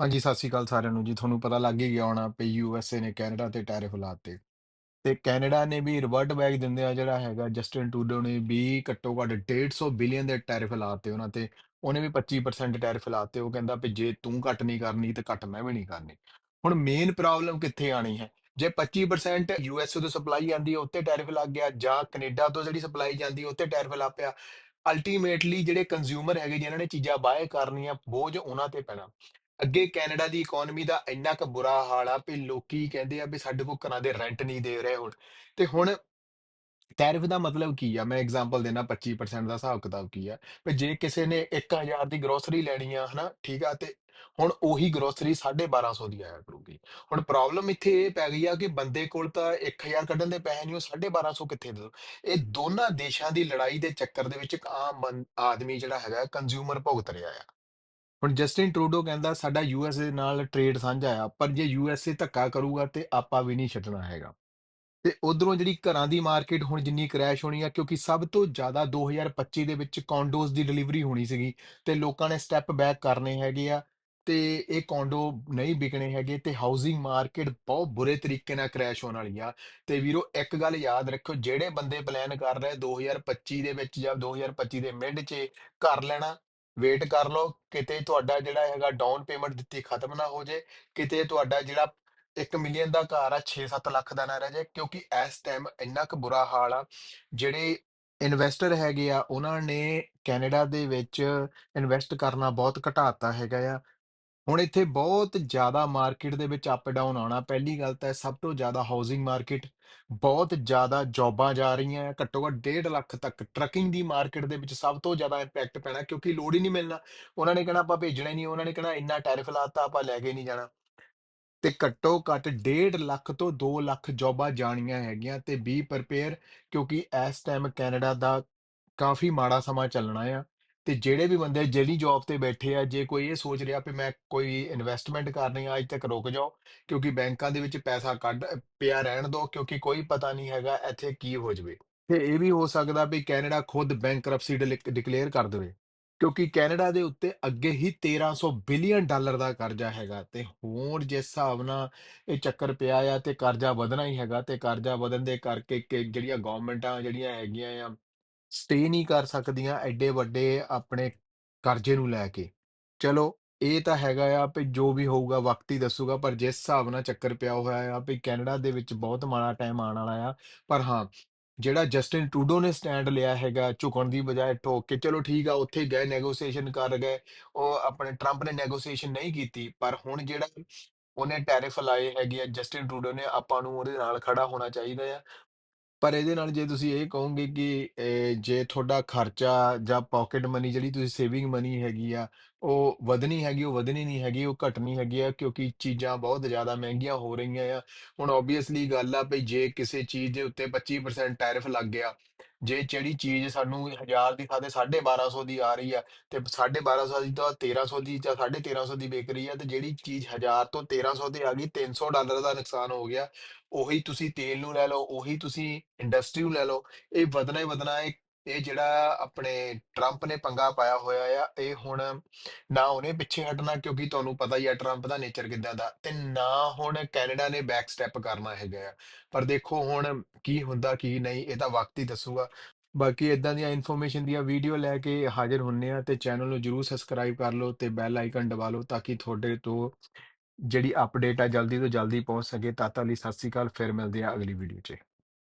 ਹਾਂਜੀ, ਸਤਿ ਸ਼੍ਰੀ ਅਕਾਲ ਸਾਰਿਆਂ ਨੂੰ ਜੀ। ਤੁਹਾਨੂੰ ਪਤਾ ਲੱਗ ਹੀ ਗਿਆ ਹੋਣਾ ਵੀ ਯੂਐਸਏ ਨੇ ਕੈਨੇਡਾ ਤੇ ਟੈਰਿਫ ਲਾਤੇ ਤੇ ਕੈਨੇਡਾ ਨੇ ਵੀ ਰਿਵਰਟ ਬੈਕ ਦਿੰਦੇ ਆ ਜਿਹੜਾ ਹੈਗਾ ਜਸਟਿਨ ਟਰੂਡੋ ਨੇ ਵੀ ਘੱਟੋ ਘੱਟ 150 ਬਿਲੀਅਨ ਦੇ ਟੈਰਿਫ ਲਾਤੇ ਉਹਨਾਂ ਤੇ। ਉਹਨੇ ਵੀ 25% ਟੈਰਿਫ ਲਾਤੇ ਉਹ ਕਹਿੰਦਾ ਵੀ ਜੇ ਤੂੰ ਘੱਟ ਨਹੀਂ ਕਰਨੀ ਤੇ ਘੱਟ ਮੈਂ ਵੀ ਨਹੀਂ ਕਰਨੀ। ਹੁਣ ਮੇਨ ਪ੍ਰੋਬਲਮ ਕਿੱਥੇ ਆਣੀ ਹੈ? ਜੇ 25% ਯੂਐਸਏ ਤੋਂ ਸਪਲਾਈ ਆਂਦੀ ਹੈ ਉੱਤੇ ਟੈਰਿਫ ਲੱਗ ਗਿਆ ਜਾਂ ਕੈਨੇਡਾ ਤੋਂ ਜਿਹੜੀ ਸਪਲਾਈ ਜਾਂਦੀ ਹੈ ਉੱਤੇ ਟੈਰਿਫ ਲੱਗ ਪਿਆ। ਅਲਟੀਮੇਟਲੀ ਜਿਹੜੇ ਕੰਜ਼ਿਊਮਰ ਹੈਗੇ ਜਿਨ੍ਹਾਂ ਨੇ ਚੀਜ਼ਾਂ ਬਾਏ ਕਰਨੀਆਂ ਬੋਝ ਉਹਨਾਂ ਤੇ ਪੈਣਾ। ਅੱਗੇ ਕੈਨੇਡਾ ਦੀ ਇਕਨੋਮੀ ਦਾ ਇੰਨਾ ਕੁ ਬੁਰਾ ਹਾਲ ਆ ਵੀ ਲੋਕੀ ਕਹਿੰਦੇ ਆ ਵੀ ਸਾਡੇ ਕੋਲ ਘਰਾਂ ਦੇ ਰੈਂਟ ਨਹੀਂ ਦੇ ਰਹੇ ਹੁਣ। ਤੇ ਹੁਣ ਟੈਰਿਫ ਦਾ ਮਤਲਬ ਕੀ ਆ? ਮੈਂ ਐਗਜ਼ਾਮਪਲ ਦੇਣਾ 25% ਦਾ ਹਿਸਾਬ ਕਿਤਾਬ ਕੀ ਆ? ਵੀ ਜੇ ਕਿਸੇ ਨੇ 1000 ਦੀ ਗਰੋਸਰੀ ਲੈਣੀ ਆ, ਹਨਾ, ਠੀਕ ਆ, ਤੇ ਹੁਣ ਉਹੀ ਗਰੋਸਰੀ 1250 ਦੀ ਆਇਆ ਕਰੂਗੀ। ਹੁਣ ਪ੍ਰੋਬਲਮ ਇੱਥੇ ਇਹ ਪੈ ਗਈ ਆ ਕਿ ਬੰਦੇ ਕੋਲ ਤਾਂ 1000 ਕੱਢਣ ਦੇ ਪੈਸੇ ਨਹੀਂ, ਉਹ 1250 ਕਿੱਥੇ ਦੇ ਇਹ ਦੋਨਾਂ ਦੇਸ਼ਾਂ ਦੀ ਲੜਾਈ ਦੇ ਚੱਕਰ ਦੇ ਵਿੱਚ ਇੱਕ ਆਮ ਬੰ- ਆਦਮੀ ਜਿਹੜਾ ਹੈਗਾ ਕੰਜ਼ਿਊਮਰ ਭੁਗਤ ਰਿਹਾ ਆ। ਹੁਣ ਜਸਟਿਨ ਟਰੂਡੋ ਕਹਿੰਦਾ ਸਾਡਾ ਯੂਐਸਏ ਨਾਲ ਟ੍ਰੇਡ ਸਾਂਝਾ ਆ, ਪਰ ਜੇ ਯੂਐਸਏ ਧੱਕਾ ਕਰੂਗਾ ਤੇ ਆਪਾਂ ਵੀ ਨਹੀਂ ਛੱਡਣਾ ਹੈਗਾ। ਤੇ ਉਧਰੋਂ ਜਿਹੜੀ ਘਰਾਂ ਦੀ ਮਾਰਕੀਟ ਹੁਣ ਜਿੰਨੀ ਕ੍ਰੈਸ਼ ਹੋਣੀ ਆ, ਕਿਉਂਕਿ ਸਭ ਤੋਂ ਜ਼ਿਆਦਾ 2025 ਦੇ ਵਿੱਚ ਕੌਂਡੋਜ਼ ਦੀ ਡਿਲੀਵਰੀ ਹੋਣੀ ਸੀਗੀ ਤੇ ਲੋਕਾਂ ਨੇ ਸਟੈਪ ਬੈਕ ਕਰਨੇ ਹੈਗੇ ਆ ਤੇ ਇਹ ਕੌਂਡੋ ਨਹੀਂ ਵਿਕਣੇ ਹੈਗੇ ਤੇ ਹਾਊਸਿੰਗ ਮਾਰਕੀਟ ਬਹੁਤ ਬੁਰੇ ਤਰੀਕੇ ਨਾਲ ਕ੍ਰੈਸ਼ ਹੋਣ ਵਾਲੀ ਆ। ਤੇ ਵੀਰੋ, ਇੱਕ ਗੱਲ ਯਾਦ ਰੱਖਿਓ, ਜਿਹੜੇ ਬੰਦੇ ਪਲਾਨ ਕਰ ਰਹੇ 2025 ਦੇ ਵਿੱਚ ਜਾਂ 2025 ਦੇ ਮਿਡ 'ਚ ਘਰ ਲੈਣਾ ਵੇਟ ਕਰ ਲਓ, ਕਿਤੇ ਤੁਹਾਡਾ ਜਿਹੜਾ ਹੈਗਾ ਡਾਊਨ ਪੇਮੈਂਟ ਦਿੱਤੀ ਖਤਮ ਨਾ ਹੋ ਜੇ, ਕਿਤੇ ਤੁਹਾਡਾ ਜਿਹੜਾ 1 ਮਿਲੀਅਨ ਦਾ ਘਰ ਆ 6-7 ਲੱਖ ਦਾ ਨਾ ਰਹਿ ਜਾਏ ਕਿਉਂਕਿ ਇਸ ਟਾਈਮ ਇੰਨਾ ਕੁ ਬੁਰਾ ਹਾਲ ਆ, ਜਿਹੜੇ ਇਨਵੈਸਟਰ ਹੈਗੇ ਆ, ਉਹਨਾਂ ਨੇ ਕੈਨੇਡਾ ਦੇ ਵਿੱਚ ਇਨਵੈਸਟ ਕਰਨਾ ਬਹੁਤ ਘਟਾਤਾ ਹੈਗਾ ਆ। ਹੁਣ ਇੱਥੇ ਬਹੁਤ ਜ਼ਿਆਦਾ ਮਾਰਕੀਟ ਦੇ ਵਿੱਚ ਅਪ ਡਾਊਨ ਆਉਣਾ, ਪਹਿਲੀ ਗੱਲ ਤਾਂ ਸਭ ਤੋਂ ਜ਼ਿਆਦਾ ਹਾਊਸਿੰਗ ਮਾਰਕੀਟ ਬਹੁਤ ਜ਼ਿਆਦਾ ਜੌਬਾਂ ਜਾ ਰਹੀਆਂ ਹੈ ਘੱਟੋ ਘੱਟ 1.5 ਲੱਖ ਤੱਕ ਟਰੱਕਿੰਗ ਦੀ ਮਾਰਕੀਟ ਦੇ ਵਿੱਚ ਸਭ ਤੋਂ ਜ਼ਿਆਦਾ ਇੰਪੈਕਟ ਪੈਣਾ, ਕਿਉਂਕਿ ਲੋਡ ਹੀ ਨਹੀਂ ਮਿਲਣਾ। ਉਹਨਾਂ ਨੇ ਕਹਿਣਾ, ਆਪਾਂ ਭੇਜਣਾ ਹੀ ਨਹੀਂ। ਉਹਨਾਂ ਨੇ ਕਹਿਣਾ, ਇੰਨਾ ਟੈਰਿਫ ਲਾਤਾ ਆਪਾਂ ਲੈ ਕੇ ਨਹੀਂ ਜਾਣਾ। ਤੇ ਘੱਟੋ ਘੱਟ 1.5 ਲੱਖ ਤੋਂ 2 ਲੱਖ ਜੌਬਾਂ ਜਾਣੀਆਂ ਹੈਗੀਆਂ ਤੇ ਬੀ ਪ੍ਰਪੇਅਰ ਕਿਉਂਕਿ ਇਸ ਟਾਈਮ ਕੈਨੇਡਾ ਦਾ ਕਾਫੀ ਮਾੜਾ ਸਮਾਂ ਚੱਲਣਾ ਆ। ਤੇ ਜਿਹੜੇ ਵੀ ਬੰਦੇ ਜਿਹੜੀ ਜੌਬ ਤੇ ਬੈਠੇ ਆ, ਜੇ ਕੋਈ ਇਹ ਸੋਚ ਰਿਹਾ ਵੀ ਮੈਂ ਕੋਈ ਇਨਵੈਸਟਮੈਂਟ ਕਰਨੀ ਆ, ਅੱਜ ਤੱਕ ਰੁਕ ਜਾਓ, ਕਿਉਂਕਿ ਬੈਂਕਾਂ ਦੇ ਵਿੱਚ ਪੈਸਾ ਕੱਢ, ਪਿਆ ਰਹਿਣ ਦਿਓ, ਕਿਉਂਕਿ ਕੋਈ ਪਤਾ ਨਹੀਂ ਹੈਗਾ ਇੱਥੇ ਕੀ ਹੋ ਜਾਵੇ। ਤੇ ਇਹ ਵੀ ਹੋ ਸਕਦਾ ਵੀ ਕੈਨੇਡਾ ਖੁਦ ਬੈਂਕਰਪਸੀ ਡਿਕਲੇਅਰ ਕਰ ਦੇਵੇ, ਕਿਉਂਕਿ ਕੈਨੇਡਾ ਦੇ ਉੱਤੇ ਅੱਗੇ ਹੀ 1300 ਬਿਲੀਅਨ ਡਾਲਰ ਦਾ ਕਰਜ਼ਾ ਹੈਗਾ, ਤੇ ਹੁਣ ਜਿਸ ਹਿਸਾਬ ਨਾਲ ਇਹ ਚੱਕਰ ਪਿਆ ਆ, ਤੇ ਕਰਜ਼ਾ ਵਧਣਾ ਹੀ ਹੈਗਾ, ਤੇ ਕਰਜ਼ਾ ਵਧਣ ਦੇ ਕਰਕੇ ਕਿ ਜਿਹੜੀਆਂ ਗਵਰਨਮੈਂਟਾਂ ਜਿਹੜੀਆਂ ਹੈਗੀਆਂ ਆ ਸਟੇ ਨਹੀਂ ਕਰ ਸਕਦੀਆਂ ਐਡੇ ਵੱਡੇ ਆਪਣੇ ਕਰਜ਼ੇ ਨੂੰ ਲੈ ਕੇ। ਚਲੋ, ਇਹ ਤਾਂ ਹੈਗਾ ਆ ਵੀ ਜੋ ਵੀ ਹੋਊਗਾ ਵਕਤ ਹੀ ਦੱਸੂਗਾ, ਪਰ ਜਿਸ ਹਿਸਾਬ ਨਾਲ ਚੱਕਰ ਪਿਆ ਹੋਇਆ ਆ ਵੀ ਕੈਨੇਡਾ ਦੇ ਵਿੱਚ ਬਹੁਤ ਮਾੜਾ ਟਾਈਮ ਆਉਣ ਵਾਲਾ ਆ, ਪਰ ਹਾਂ, ਜਿਹੜਾ ਜਸਟਿਨ ਟਰੂਡੋ ਨੇ ਸਟੈਂਡ ਲਿਆ ਹੈਗਾ ਝੁਕਣ ਦੀ ਬਜਾਏ ਠੋਕ ਕੇ, ਚਲੋ ਠੀਕ ਆ, ਉੱਥੇ ਗਏ ਨੈਗੋਸੀਏਸ਼ਨ ਕਰ ਗਏ, ਉਹ ਆਪਣੇ ਟਰੰਪ ਨੇ ਨੈਗੋਸੀਏਸ਼ਨ ਨਹੀਂ ਕੀਤੀ, ਪਰ ਹੁਣ ਜਿਹੜਾ ਉਹਨੇ ਟੈਰਿਫ ਲਾਏ ਹੈਗੇ ਆ ਜਸਟਿਨ ਟਰੂਡੋ ਨੇ, ਆਪਾਂ ਨੂੰ ਉਹਦੇ ਨਾਲ ਖੜਾ ਹੋਣਾ ਚਾਹੀਦਾ ਆ। ਪਰ ਇਹਦੇ ਨਾਲ ਜੇ ਤੁਸੀਂ ਇਹ ਕਹੋਗੇ ਕਿ ਅਹ, ਜੇ ਤੁਹਾਡਾ ਖਰਚਾ ਜਾਂ ਪਾਕਟ ਮਨੀ ਜਿਹੜੀ ਤੁਸੀਂ ਸੇਵਿੰਗ ਮਨੀ ਹੈਗੀ ਆ ਉਹ ਵਧਣੀ ਹੈਗੀ ਉਹ ਵਧਣੀ ਨਹੀਂ ਹੈਗੀ ਉਹ ਘਟਣੀ ਹੈਗੀ ਆ ਕਿਉਂਕਿ ਚੀਜ਼ਾਂ ਬਹੁਤ ਜ਼ਿਆਦਾ ਮਹਿੰਗੀਆਂ ਹੋ ਰਹੀਆਂ ਆ। ਹੁਣ ਓਬਵੀਅਸਲੀ ਗੱਲ ਆ ਵੀ ਜੇ ਕਿਸੇ ਚੀਜ਼ ਦੇ ਉੱਤੇ 25% ਟੈਰਿਫ ਲੱਗ ਗਿਆ ਜੇ ਜਿਹੜੀ ਚੀਜ਼ ਸਾਨੂੰ 1000 ਦੀ ਥਾਂ ਤੇ 1250 ਦੀ ਆ ਰਹੀ ਆ, ਤੇ 1250 ਦੀ ਤਾਂ 1300 ਦੀ ਜਾਂ 1350 ਦੀ ਵਿਕ ਰਹੀ ਆ, ਤੇ ਜਿਹੜੀ ਚੀਜ਼ 1000 ਤੋਂ 1300 ਤੇ ਆ ਗਈ 300 ਡਾਲਰ ਦਾ ਨੁਕਸਾਨ ਹੋ ਗਿਆ। ਉਹੀ ਤੁਸੀਂ ਤੇਲ ਨੂੰ ਲੈ ਲਓ, ਉਹੀ ਤੁਸੀਂ ਇੰਡਸਟਰੀ ਨੂੰ ਲੈ ਲਓ। ਇਹ ਵਧਣਾ ਹੀ ਵਧਣਾ ਹੈ ਇਹ ਜਿਹੜਾ ਆਪਣੇ ਟਰੰਪ ਨੇ ਪੰਗਾ ਪਾਇਆ ਹੋਇਆ ਆ, ਇਹ ਹੁਣ ਨਾ ਉਹਨੇ ਪਿੱਛੇ ਹਟਣਾ, ਕਿਉਂਕਿ ਤੁਹਾਨੂੰ ਪਤਾ ਹੀ ਆ ਟਰੰਪ ਦਾ ਨੇਚਰ ਕਿੱਦਾਂ ਦਾ, ਤੇ ਨਾ ਹੁਣ ਕੈਨੇਡਾ ਨੇ ਬੈਕ ਸਟੈਪ ਕਰਨਾ ਹੈਗਾ ਆ। ਪਰ ਦੇਖੋ ਹੁਣ ਕੀ ਹੁੰਦਾ, ਕੀ ਨਹੀਂ, ਇਹ ਤਾਂ ਵਕਤ ਹੀ ਦੱਸੂਗਾ। ਬਾਕੀ ਇਦਾਂ ਦੀਆਂ ਇਨਫੋਰਮੇਸ਼ਨ ਦੀਆਂ ਵੀਡੀਓ ਲੈ ਕੇ ਹਾਜ਼ਰ ਹੁੰਨੇ ਆ, ਤੇ ਚੈਨਲ ਨੂੰ ਜਰੂਰ ਸਬਸਕ੍ਰਾਈਬ ਕਰ ਲਓ ਤੇ ਬੈਲ ਆਈਕਨ ਦਬਾ ਲਓ ਤਾਂ ਕਿ ਤੁਹਾਡੇ ਤੋਂ ਜਿਹੜੀ ਅਪਡੇਟ ਆ ਜਲਦੀ ਤੋਂ ਜਲਦੀ ਪਹੁੰਚ ਸਕੇ। ਤਾਂ ਤੱਕ ਲਈ ਸਤਿ ਸ਼੍ਰੀ ਅਕਾਲ, ਫਿਰ ਮਿਲਦੇ ਆ ਅਗਲੀ ਵੀਡੀਓ 'ਚ।